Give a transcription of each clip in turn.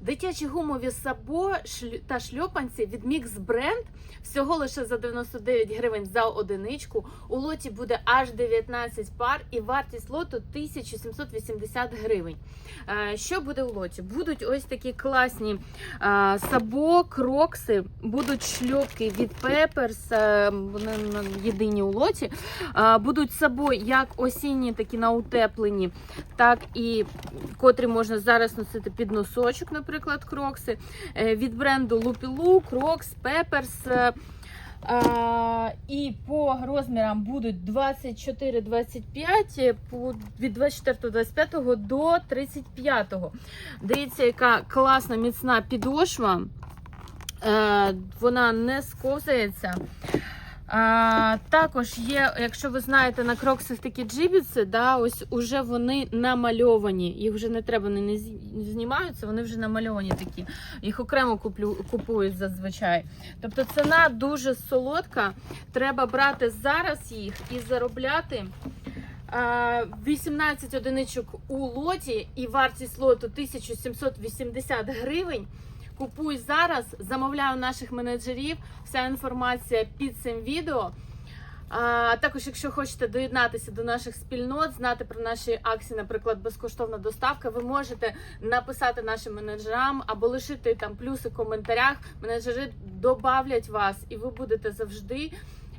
Дитячі гумові сабо та шльопанці від Mix Brand всього лише за 99 гривень за одиничку. У лоті буде аж 19 пар і вартість лоту 1780 гривень. Е, Що буде у лоті? Будуть ось такі класні е, сабо, крокси, будуть шльопки від е, вони на- єдині у лоті. Е, Будуть сабо як осінні, такі на утеплені, так і котрі можна зараз носити під носочок, наприклад, крокси. Е, Від бренду Lupilou, Crocs, Peppers. е, а, і по розмірам будуть 24-25, від 24-25 до 35. Дивіться, яка класна міцна підошва. Е, вона не сковзається. А, також є, якщо ви знаєте, на кроксах такі джибіці, да, ось уже вони намальовані. Їх вже не треба, вони не знімаються, вони вже намальовані такі. Їх окремо куплю, купують зазвичай. Тобто ціна дуже солодка. Треба брати зараз їх і заробляти. 18 одиничок у лоті і вартість лоту 1780 гривень. Купуй зараз, замовляю наших менеджерів. Вся інформація під цим відео. А також, якщо хочете доєднатися до наших спільнот, знати про наші акції, наприклад, безкоштовна доставка, ви можете написати нашим менеджерам або лишити там плюси в коментарях. Менеджери добавлять вас, і ви будете завжди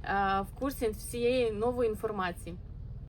е, в курсі всієї нової інформації.